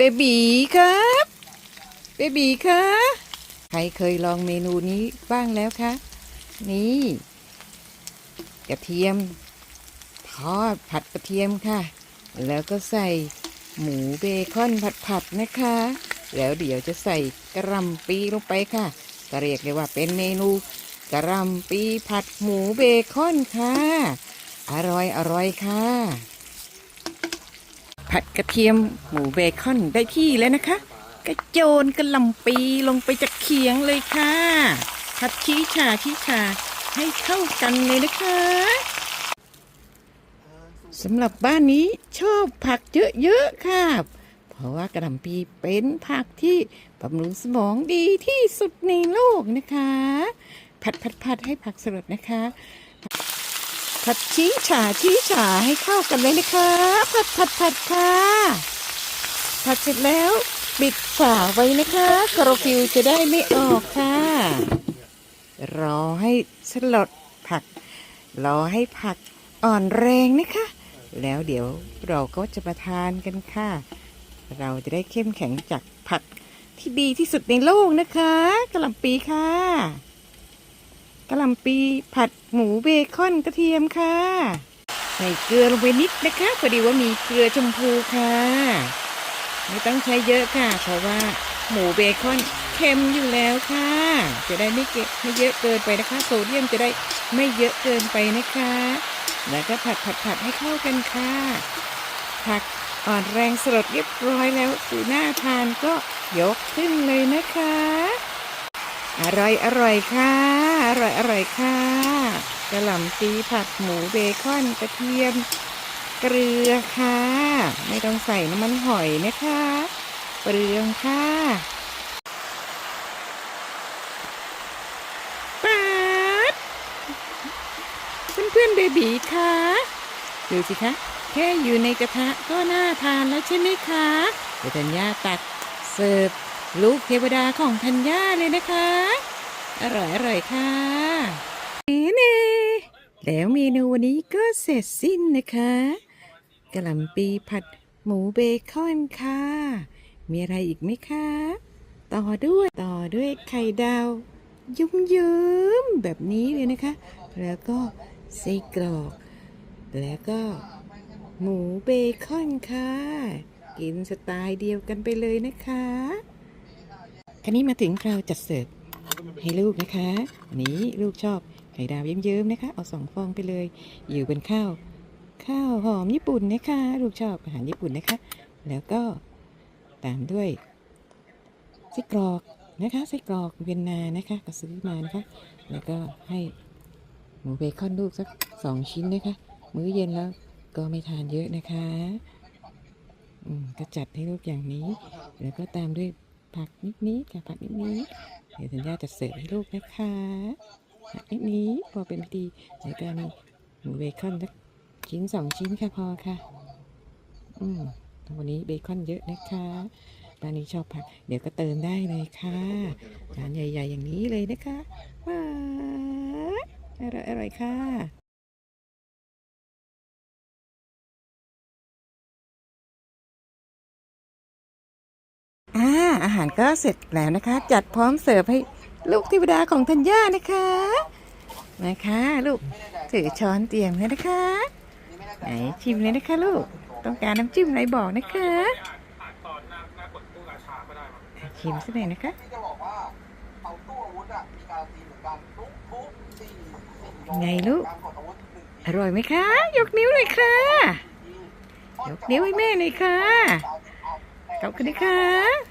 เบบีครับเบบีคะใครเคยลองเมนูนี้บ้างแล้วคะ นี่กระเทียม ทอดผัดกระเทียมค่ะ แล้วก็ใส่หมูเบคอนผัดๆนะคะ แล้วเดี๋ยวจะใส่กระหลำปีลงไปค่ะก็เรียกเลยว่าเป็นเมนูกระหลำปีผัดหมูเบคอนค่ะ อร่อยอร่อยค่ะ ผัดกระเทียมหมูเบคอนได้ที่แล้วนะคะ กระโจนกระลำปีลงไปจากเขียงเลยค่ะผัดชี้ชาชี้ชาให้เข้ากันเลยนะคะสำหรับบ้านนี้ชอบผักเยอะๆค่ะ เพราะว่ากระหลำปีเป็นผักที่บำรุงสมองดีที่สุดในโลกนะคะ ผัดผัดผัดให้ผักสลดนะคะ ผัดชี้ฉาชี้ฉาให้เข้ากันเลยนะคะผัดผัดผัดค่ะผัดเสร็จแล้วปิดฝาไว้นะคะคลอฟิลจะได้ไม่ออกค่ะ รอให้สลดผัก รอให้ผักอ่อนแรงนะคะ แล้วเดี๋ยวเราก็จะมาทานกันค่ะ เราจะได้เข้มแข็งจากผักที่ดีที่สุดในโลกนะคะกะหล่ำปีค่ะ กะหล่ำปีผัดหมูเบคอนกระเทียมค่ะ ใส่เกลือลงไปนิดนะคะพอดีว่ามีเกลือชมพูค่ะ ไม่ต้องใช้เยอะค่ะ เพราะว่าหมูเบคอนเค็มอยู่แล้วค่ะ จะได้ไม่เก็บไม่เยอะเกินไปนะคะ โซเดียมจะได้ไม่เยอะเกินไปนะคะ แล้วก็ผัดผัดผัดให้เข้ากันค่ะผักอ่อนแรงสลดเรียบร้อยแล้วสีหน้าทานก็ยกขึ้นเลยนะคะ อร่อยอร่อยค่ะ อร่อยอร่อยค่ะกระหล่ำปีผัดหมูเบคอนกระเทียม เกลือค่ะ ไม่ต้องใส่น้ำมันหอยนะคะเปลืองค่ะป๊าดเพื่อนๆเบบีค่ะดูสิคะแค่อยู่ในกระทะก็น่าทานแล้วใช่ไหมคะเดี๋ยวธัญญาตักเสิร์ฟ ลูกเทวดาของธัญญาเลยนะคะ อร่อยอร่อยค่ะเน่เน่แล้วเมนูวันนี้ก็เสร็จสิ้นนะคะกะหล่ำปีผัดหมูเบคอนค่ะ มีอะไรอีกไหมคะ ต่อด้วยต่อด้วยไข่ดาวยุ่มยืมๆแบบนี้เลยนะคะ แล้วก็ไส้กรอก แล้วก็หมูเบคอนค่ะ กินสไตล์เดียวกันไปเลยนะคะ คันนี้มาถึงคราวจัดเสิร์ฟให้ลูกนะคะนนี้ลูกชอบไข่ดาวเยิ้มๆนะคะ เอาสองฟองไปเลย อยู่บนข้าว ข้าวหอมญี่ปุ่นนะคะ ลูกชอบอาหารญี่ปุ่นนะคะ แล้วก็ตามด้วยไส้กรอกนะคะไส้กรอกเวียนนานะคะ ก็ซื้อมานะคะ แล้วก็ให้หมูเบคอนลูกสักสองชิ้นนะคะ มื้อเย็นแล้วก็ไม่ทานเยอะนะคะอืมก็จัดให้ลูกอย่างนี้ แล้วก็ตามด้วย ผักนิดนี้กับผักนิดนี้เดี๋ยวสัญญาจะเสิร์ฟให้ลูกนะคะผักนิดนี้พอเป็นพิธีแล้วก็นี่หมูเบคอนสักชิ้นสองชิ้นค่ะพอค่ะ อืมวันนี้เบคอนเยอะนะคะตอนนี้ชอบผัก เดี๋ยวก็เติมได้เลยค่ะจานใหญ่ ๆ อย่างนี้เลยนะคะว้าอร่อยอร่อยค่ะ อาอาหารก็เสร็จแล้วนะคะ จัดพร้อมเสิร์ฟให้ลูกเทวดาของธัญญานะคะนะคะลูกถือช้อนเตรียมเลยนะคะไหนชิมเลยนะคะลูกต้องการน้ำจิ้มอะไรบอกนะคะชิมสักหน่อยนะคะไงลูก อร่อยไหมคะ ยกนิ้วเลยค่ะ ยกนิ้วให้แม่หน่อยค่ะขอบคุณนะคะ